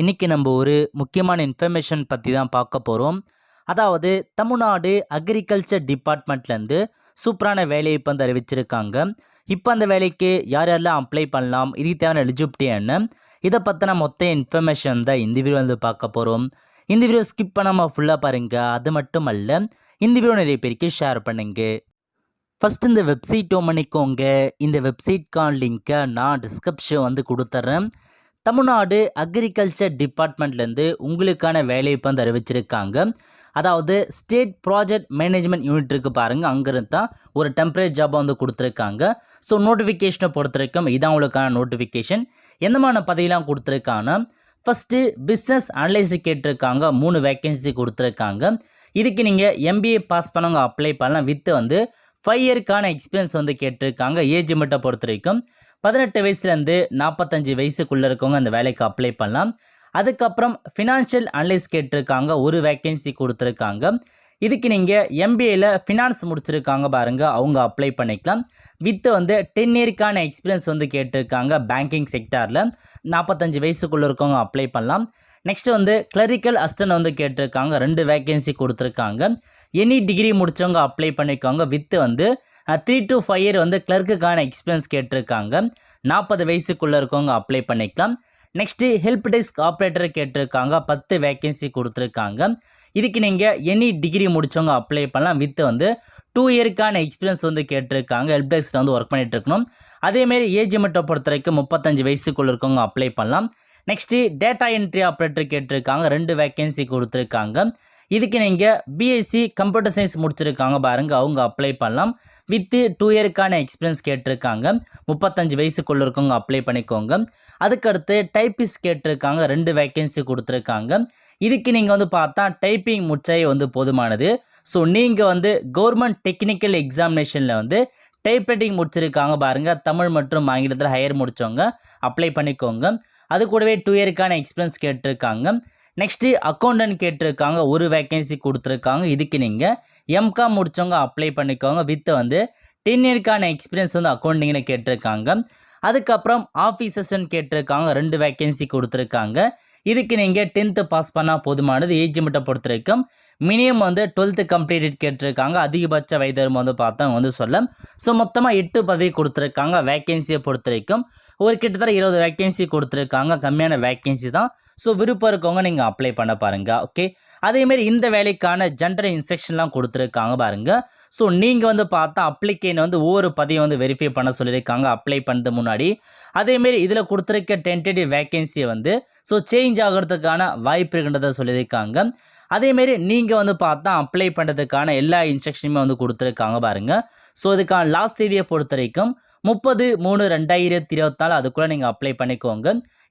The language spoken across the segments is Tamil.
இன்றைக்கி நம்ம ஒரு முக்கியமான இன்ஃபர்மேஷன் பற்றி தான் பார்க்க போகிறோம் அதாவது தமிழ்நாடு அக்ரிகல்ச்சர் டிபார்ட்மெண்ட்லேருந்து சூப்பரான வேலையை இப்போ வந்து அறிவிச்சிருக்காங்க. இப்போ அந்த வேலைக்கு யார் யாரெல்லாம் அப்ளை பண்ணலாம் இதுக்கு தேவையான எலிஜிபிலிட்டி என்ன இதை பற்றின மொத்த இன்ஃபர்மேஷன் தான் இந்த வீடியோ வந்து பார்க்க போகிறோம் இந்த வீடியோ ஸ்கிப் பண்ணாமல் ஃபுல்லாக பாருங்கள் அது மட்டும் அல்ல இந்த வீடியோ நிறைய பேருக்கு ஷேர் பண்ணுங்கள் ஃபஸ்ட் இந்த வெப்சைட் ஓம் பண்ணிக்கோங்க. இந்த வெப்சைட்கான லிங்க்கை நான் டிஸ்கிரிப்ஷன் வந்து கொடுத்துட்றேன் தமிழ்நாடு அக்ரிகல்ச்சர் டிபார்ட்மெண்ட்லேருந்து உங்களுக்கான வேலையை வந்து அறிவிச்சிருக்காங்க. அதாவது ஸ்டேட் ப்ராஜெக்ட் மேனேஜ்மெண்ட் யூனிட் இருக்கு பாருங்கள் அங்கேருந்து தான் ஒரு டெம்பரரி ஜாபாக வந்து கொடுத்துருக்காங்க. ஸோ நோட்டிஃபிகேஷனை பொறுத்த வரைக்கும் இதான் உங்களுக்கான நோட்டிஃபிகேஷன் எந்த மாதிரி பதவியெலாம் கொடுத்துருக்காங்கன்னா ஃபஸ்ட்டு பிஸ்னஸ் அனலைஸ் கேட்டிருக்காங்க மூணு வேக்கன்சி கொடுத்துருக்காங்க. இதுக்கு நீங்கள் எம்பிஏ பாஸ் பண்ணவங்க அப்ளை பண்ணலாம். வித்து வந்து ஃபைவ் இயருக்கான எக்ஸ்பீரியன்ஸ் வந்து கேட்டிருக்காங்க ஏஜ் மட்டும் பொறுத்த வரைக்கும் பதினெட்டு வயசுலேருந்து நாற்பத்தஞ்சு வயசுக்குள்ளே இருக்கவங்க அந்த வேலைக்கு அப்ளை பண்ணலாம். அதுக்கப்புறம் ஃபினான்ஷியல் அனலைஸ் கேட்டிருக்காங்க ஒரு வேக்கன்சி கொடுத்துருக்காங்க. இதுக்கு நீங்கள் எம்பிஏல ஃபினான்ஸ் முடிச்சிருக்காங்க பாருங்கள் அவங்க அப்ளை பண்ணிக்கலாம். வித் வந்து டென் இயருக்கான எக்ஸ்பீரியன்ஸ் வந்து கேட்டிருக்காங்க பேங்கிங் செக்டாரில் நாற்பத்தஞ்சு வயசுக்குள்ளே இருக்கவங்க அப்ளை பண்ணலாம். நெக்ஸ்ட் வந்து கிளரிக்கல் அஸ்டன் வந்து கேட்டிருக்காங்க ரெண்டு வேக்கன்சி கொடுத்துருக்காங்க. எனி டிகிரி முடித்தவங்க அப்ளை பண்ணிக்கோங்க. வித்து வந்து த்ரீ டு ஃபைவ் இயர் வந்து கிளர்க்குக்கான எக்ஸ்பீரியன்ஸ் கேட்டிருக்காங்க. நாற்பது வயசுக்குள்ளே இருக்கவங்க அப்ளை பண்ணிக்கலாம். நெக்ஸ்ட்டு ஹெல்ப் டெஸ்க் ஆப்ரேட்டர் கேட்டிருக்காங்க. பத்து வேக்கன்சி கொடுத்துருக்காங்க. இதுக்கு நீங்கள் எனி டிகிரி முடித்தவங்க அப்ளை பண்ணலாம். வித் வந்து டூ இயருக்கான எக்ஸ்பீரியன்ஸ் வந்து கேட்டிருக்காங்க. ஹெல்ப் டெஸ்க்கில் வந்து ஒர்க் பண்ணிகிட்ருக்கணும் அதேமாரி ஏஜ் மட்டும் பொறுத்த வரைக்கும் முப்பத்தஞ்சு வயசுக்குள்ளே இருக்கவங்க அப்ளை பண்ணலாம். நெக்ஸ்ட்டு டேட்டா என்ட்ரி ஆப்ரேட்டர் கேட்டிருக்காங்க. ரெண்டு வேக்கன்சி கொடுத்துருக்காங்க. இதுக்கு நீங்கள் பிஎஸ்சி கம்ப்யூட்டர் சயின்ஸ் முடிச்சிருக்காங்க பாருங்கள் அவங்க அப்ளை பண்ணலாம். வித்து டூ இயருக்கான எக்ஸ்பீரியன்ஸ் கேட்டிருக்காங்க. முப்பத்தஞ்சு வயசுக்குள்ள இருக்கவங்க அப்ளை பண்ணிக்கோங்க. அதுக்கடுத்து டைப்பிஸ் கேட்டிருக்காங்க. ரெண்டு வேக்கன்சி கொடுத்துருக்காங்க. இதுக்கு நீங்கள் வந்து பார்த்தா டைப்பிங் முடிச்சாயே வந்து போதுமானது. ஸோ நீங்கள் வந்து கவர்மெண்ட் டெக்னிக்கல் எக்ஸாமினேஷனில் வந்து டைப்ரைட்டிங் முடிச்சிருக்காங்க பாருங்கள் தமிழ் மற்றும் ஆங்கிலத்தில் ஹையர் முடித்தவங்க அப்ளை பண்ணிக்கோங்க. அது கூடவே டூ இயருக்கான எக்ஸ்பீரியன்ஸ் கேட்டிருக்காங்க. நெக்ஸ்ட்டு அக்கௌண்டன்ட் கேட்டிருக்காங்க ஒரு வேக்கன்சி கொடுத்துருக்காங்க. இதுக்கு நீங்கள் எம்காம் முடித்தவங்க அப்ளை பண்ணிக்கோங்க. வித் வந்து டென் இயர்க்கான எக்ஸ்பீரியன்ஸ் வந்து அக்கௌண்டிங்னு கேட்டிருக்காங்க. அதுக்கப்புறம் ஆஃபீஸர்ஸ்ன்னு கேட்டிருக்காங்க ரெண்டு வேக்கன்சி கொடுத்துருக்காங்க. இதுக்கு நீங்கள் டென்த்து பாஸ் பண்ணால் போதுமானது ஏஜ் மட்டும் பொறுத்த வரைக்கும் மினிமம் வந்து டுவெல்த்து கம்ப்ளீட்டட் கேட்டிருக்காங்க. அதிகபட்ச வயதரும் வந்து பார்த்தா வந்து சொல்ல. ஸோ மொத்தமாக எட்டு பதவி கொடுத்துருக்காங்க வேக்கன்சியை பொறுத்த வரைக்கும் ஒரு கிட்டத்தட்ட இருபது வேக்கன்சி கொடுத்துருக்காங்க. கம்மியான வேக்கன்சி தான். ஸோ விருப்பம் இருக்கவங்க நீங்கள் அப்ளை பண்ண பாருங்கள் ஓகே அதேமாரி இந்த வேலைக்கான ஜென்டர் இன்ஸ்ட்ரக்ஷன்லாம் கொடுத்துருக்காங்க பாருங்கள் ஸோ நீங்கள் வந்து பார்த்தா அப்ளிகேன் வந்து ஒவ்வொரு பதிவை வந்து வெரிஃபை பண்ண சொல்லியிருக்காங்க அப்ளை பண்ணுறது முன்னாடி. அதேமாரி இதில் கொடுத்துருக்க டென்டேட்டிவ் வேக்கன்சியை வந்து ஸோ சேஞ்ச் ஆகிறதுக்கான வாய்ப்பு இருக்கின்றதை சொல்லியிருக்காங்க. அதேமாரி நீங்கள் வந்து பார்த்தா அப்ளை பண்ணுறதுக்கான எல்லா இன்ஸ்ட்ரக்ஷனுமே வந்து கொடுத்துருக்காங்க பாருங்கள் ஸோ இதுக்கான லாஸ்ட் தேதியை பொறுத்த வரைக்கும் முப்பது மூணு ரெண்டாயிரத்தி இருபத்தாலு அதுக்குள்ளே நீங்கள் அப்ளை பண்ணிக்கோங்க.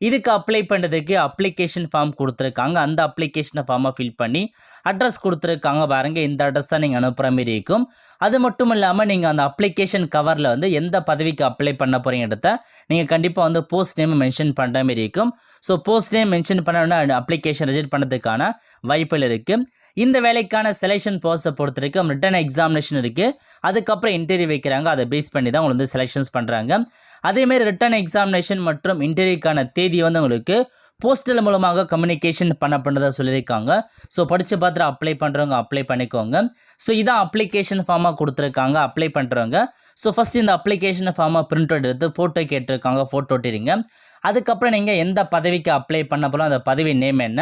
இதுக்கு அப்ளை பண்ணுறதுக்கு அப்ளிகேஷன் ஃபார்ம் கொடுத்துருக்காங்க. அந்த அப்ளிகேஷனை ஃபார்மை ஃபில் பண்ணி அட்ரஸ் கொடுத்துருக்காங்க பாருங்கள் இந்த அட்ரஸ் தான் நீங்கள் அனுப்புகிற மாதிரி இருக்கும். அது மட்டும் இல்லாமல் நீங்கள் அந்த அப்ளிகேஷன் கவரில் வந்து எந்த பதவிக்கு அப்ளை பண்ண போகிறீங்கிறத நீங்கள் கண்டிப்பாக வந்து போஸ்ட் நேம் மென்ஷன் பண்ணுற மாதிரி இருக்கும். ஸோ போஸ்ட் நேம் மென்ஷன் பண்ண அப்ளிகேஷன் ரிஜெக்ட் பண்ணுறதுக்கான வாய்ப்புகள் இருக்குது இந்த வேலைக்கான செலெக்ஷன் ப்ராசஸை பொறுத்த வரைக்கும் ரிட்டன் எக்ஸாமினேஷன் இருக்குது அதுக்கப்புறம் இன்டர்வியூ வைக்கிறாங்க. அதை பேஸ் பண்ணி தான் உங்களுக்கு வந்து செலெக்ஷன்ஸ் பண்ணுறாங்க அதேமாரி ரிட்டன் எக்ஸாமினேஷன் மற்றும் இன்டர்வியூக்கான தேதி வந்து உங்களுக்கு போஸ்டல் மூலமாக கம்யூனிகேஷன் பண்ணப்படுறதா சொல்லியிருக்காங்க. ஸோ படித்து பார்த்துட்டு அப்ளை பண்ணுறவங்க அப்ளை பண்ணிக்கோங்க. ஸோ இதான் அப்ளிகேஷன் ஃபார்மாக கொடுத்துருக்காங்க. அப்ளை பண்ணுறவங்க ஸோ ஃபஸ்ட் இந்த அப்ளிகேஷன் ஃபார்மாக பிரிண்ட் அவுட் எடுத்து ஃபோட்டோ கேட்டிருக்காங்க. ஃபோட்டோ ஒட்டிடுங்க. அதுக்கப்புறம் நீங்கள் எந்த பதவிக்கு அப்ளை பண்ண போகிறோம் அந்த பதவி நேம் என்ன?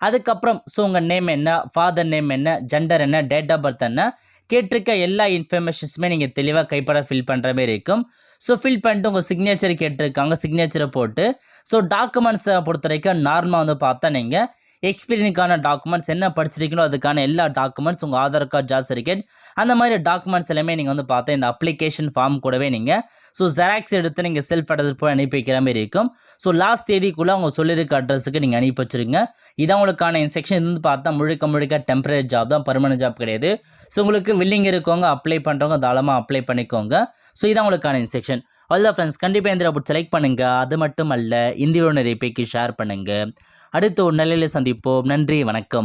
அதுக்கப்புறம் ஸோ உங்கள் நேம் என்ன ஃபாதர் நேம் என்ன ஜெண்டர் என்ன டேட் ஆஃப் பர்த் என்ன கேட்டிருக்க எல்லா இன்ஃபர்மேஷன்ஸுமே நீங்கள் தெளிவாக கைப்பட ஃபில் பண்ணுற மாதிரி இருக்கும். ஸோ ஃபில் பண்ணிட்டு உங்கள் சிக்னேச்சர் கேட்டிருக்காங்க சிக்னேச்சரை போட்டு. ஸோ டாக்குமெண்ட்ஸை பொறுத்த வரைக்கும் நார்மலாக வந்து பார்த்தா நீங்கள் எக்ஸ்பீரியனுக்கான டாக்குமெண்ட்ஸ் என்ன படிச்சிருக்கீங்களோ அதுக்கான எல்லா டாக்குமெண்ட்ஸ் உங்கள் ஆதார் கார்டு ஜாப் சர்டிஃபிகேட் அந்த மாதிரி டாக்குமெண்ட்ஸ் எல்லாமே நீங்கள் வந்து பார்த்தா இந்த அப்ளிகேஷன் ஃபார்ம் கூடவே நீங்கள் ஸோ ஜெராக்ஸ் எடுத்து நீங்கள் செல்ஃப் அட்ரஸ் போய் அனுப்பி வைக்கிற மாதிரி இருக்கும். ஸோ லாஸ்ட் தேதிக்குள்ளே அவங்க சொல்லியிருக்க அட்ரஸுக்கு நீங்கள் அனுப்பி வச்சுருங்க. இதான் உங்களுக்கான இன்ஸ்ட்ரக்ஷன் இருந்து வந்து பார்த்தா முழுக்க முழுக்க டெம்பரரி ஜாப் தான் பர்மனன்ட் ஜாப் கிடையாது. ஸோ உங்களுக்கு வில்லிங் இருக்கவங்க அப்ளை பண்ணுறவங்க தாராளமாக அப்ளை பண்ணிக்கோங்க. ஸோ இதான் உங்களுக்கான இன்ஸ்ட்ரக்ஷன் அதுதான் ஃப்ரெண்ட்ஸ் கண்டிப்பாக இந்த செலக்ட் பண்ணுங்கள் அது மட்டும் அல்ல இந்தியோட நிறைய பேருக்கு ஷேர் பண்ணுங்கள் அடுத்த ஒரு நிலையில் சந்திப்போம். நன்றி வணக்கம்.